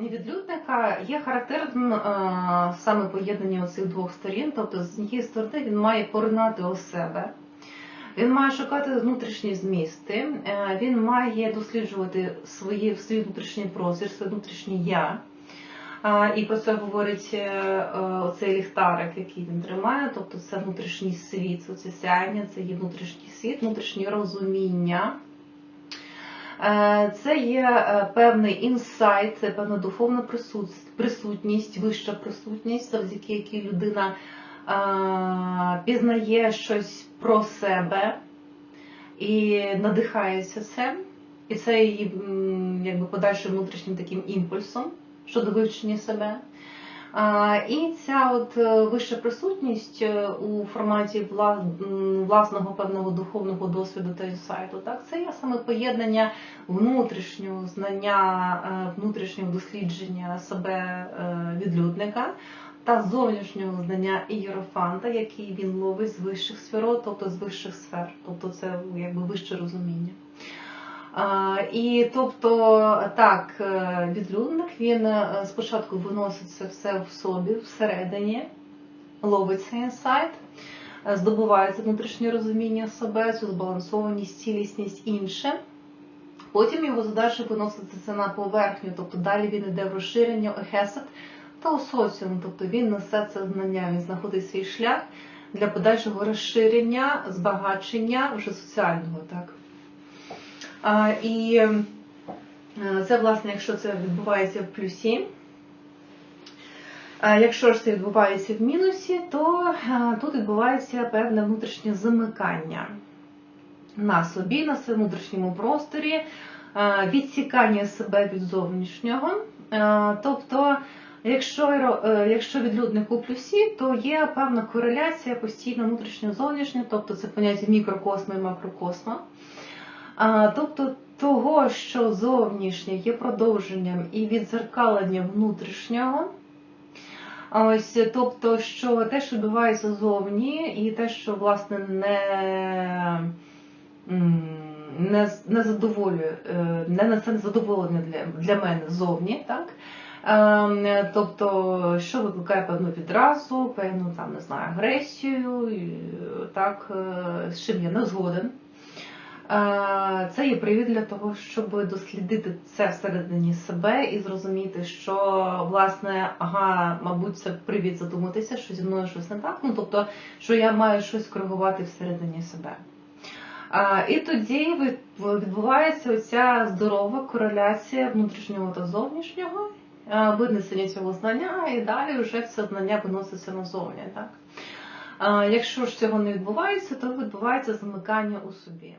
людинника є характерним е, саме поєднання оцих двох сторін. Тобто, з однієї сторони, він має поринати у себе, він має шукати внутрішні змісти, е, він має досліджувати свої, свій внутрішній простір, своє внутрішнє я. І про це говорить е, оцей ліхтарик, який він тримає, тобто це внутрішній світ, це сяйня, це є внутрішній світ, внутрішнє розуміння. Е, Це є е, певний інсайт, це певна духовна присутність, вища присутність, завдяки якій людина е, пізнає щось про себе і надихається цим. І це її якби подальшим внутрішнім таким імпульсом щодо вивчення себе. І ця от е, вища присутність е, у форматі власного певного духовного досвіду та інсайту, так, це є саме поєднання внутрішнього знання, е, внутрішнього дослідження себе відлюдника та зовнішнього знання ієрофанта, який він ловить з вищих сферот, тобто з вищих сфер, тобто це якби вище розуміння. І тобто так, е, відлюдник він е, спочатку виносить це все в собі, всередині, ловить цей інсайт, е, здобувається внутрішнє розуміння себе, цю збалансованість, цілісність інше. Потім його задача виносити це на поверхню, тобто далі він йде в розширення, ехесет та у соціум, тобто він несе це знання, він знаходить свій шлях для подальшого розширення, збагачення вже соціального. так. І е, це, власне, якщо це відбувається в плюсі. Якщо ж це відбувається в мінусі, то е, тут відбувається певне внутрішнє замикання на собі, на своєму внутрішньому просторі, е, відсікання себе від зовнішнього. Тобто, якщо, якщо відлюдник у плюсі, то є певна кореляція постійно внутрішньо-зовнішньо, тобто це поняття мікрокосму і макрокосму. Тобто того, що зовнішнє є продовженням і відзеркаленням внутрішнього. Ось, тобто, що те, що відбувається зовні, і те, що власне не, не, не задоволює, е, не несе задоволення для, для мене зовні, так? Ем, Тобто, що викликає певну відразу, певну там, не знаю, агресію, так, е, з чим я не згоден. Е, Це є привід для того, щоб дослідити це всередині себе і зрозуміти, що власне, ага, мабуть, це привід задуматися, що зі мною щось не так. Ну тобто, що я маю щось коригувати всередині себе. А, І тоді відбувається оця здорова кореляція внутрішнього та зовнішнього, е, винесення цього знання, і далі вже це знання виноситься назовні. Так? А, Якщо ж цього не відбувається, то відбувається замикання у собі.